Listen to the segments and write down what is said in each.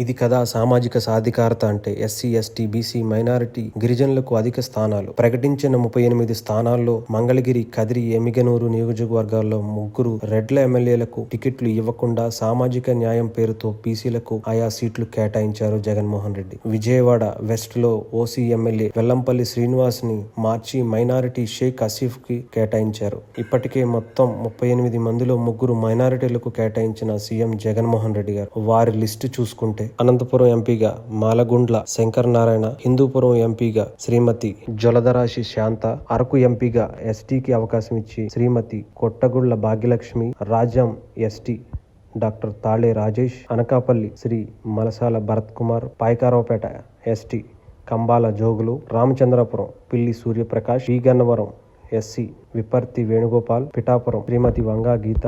ఇది కదా సామాజిక సాధికారత అంటే ఎస్సీ ఎస్టీ బీసీ మైనారిటీ గిరిజనులకు అధిక స్థానాలు. ప్రకటించిన ముప్పై ఎనిమిది స్థానాల్లో మంగళగిరి కదిరి ఎమిగనూరు నియోజకవర్గాల్లో ముగ్గురు రెడ్ల ఎమ్మెల్యేలకు టికెట్లు ఇవ్వకుండా సామాజిక న్యాయం పేరుతో బీసీలకు ఆయా సీట్లు కేటాయించారు జగన్మోహన్ రెడ్డి. విజయవాడ వెస్ట్లో ఓసీ ఎమ్మెల్యే వెల్లంపల్లి శ్రీనివాస్ని మార్చి మైనారిటీ షేక్ అసీఫ్కి కేటాయించారు. ఇప్పటికే మొత్తం ముప్పై ఎనిమిది మందిలో ముగ్గురు మైనారిటీలకు కేటాయించిన సీఎం జగన్మోహన్ రెడ్డి గారు. వారి లిస్టు చూసుకుంటే అనంతపురం ఎంపీగా మాలగుండ్ల శంకర్ నారాయణ హిందూపురం ఎంపీగా శ్రీమతి జలధరాశి శాంత అరకు ఎంపీగా ఎస్టీకి అవకాశం ఇచ్చి Shrimati Kottagulla Bhagyalakshmi Rajam ST doctor Tale Rajesh Anakapalli Shri Malasala Bharat Kumar Payakaraopeta ST Kambala Jogulu Ramachandrapuram Pilli Suryaprakash ఈ Gannavaram SC Viparthi Venugopal Pithapuram Shrimati Vanga Geetha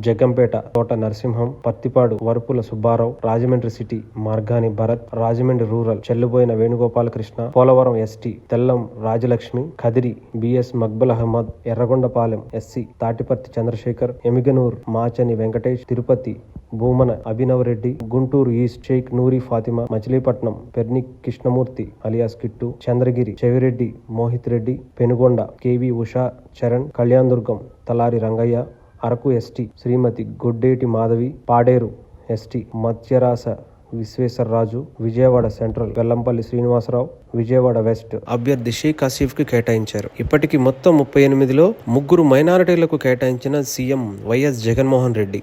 Jaggampeta Thota Narasimham Prathipadu Varupula Subbarao Rajahmundry city Margani Bharat Rajahmundry rural Chelluboina Venugopala Krishna Polavaram ST Tellam Rajalakshmi Kadiri BS Maqbool Ahmed Yerragondapalem SC Tatiparthi Chandrasekhar Emmiganur Machani Venkatesh Tirupati Bhumana Abhinav Reddy Guntur east Sheikh Noori Fatima Machilipatnam Perni Krishnamurthy alias Kittu Chandragiri Chevireddy Mohit Reddy Penugonda KV Usha Charan Kalyanadurgam Talari Rangaiah Araku ST Shrimati Goddeti Madhavi Paderu ST Matsyarasa Visweswararaju Vijayawada central Vellampalli Srinivasarao Vijayawada west అభ్యర్థి షేక్ ఆసిఫ్కి కేటాయించారు. ఇప్పటికి మొత్తం ముప్పై ఎనిమిదిలో ముగ్గురు మైనారిటీలకు కేటాయించిన CM YS Jaganmohan Reddy.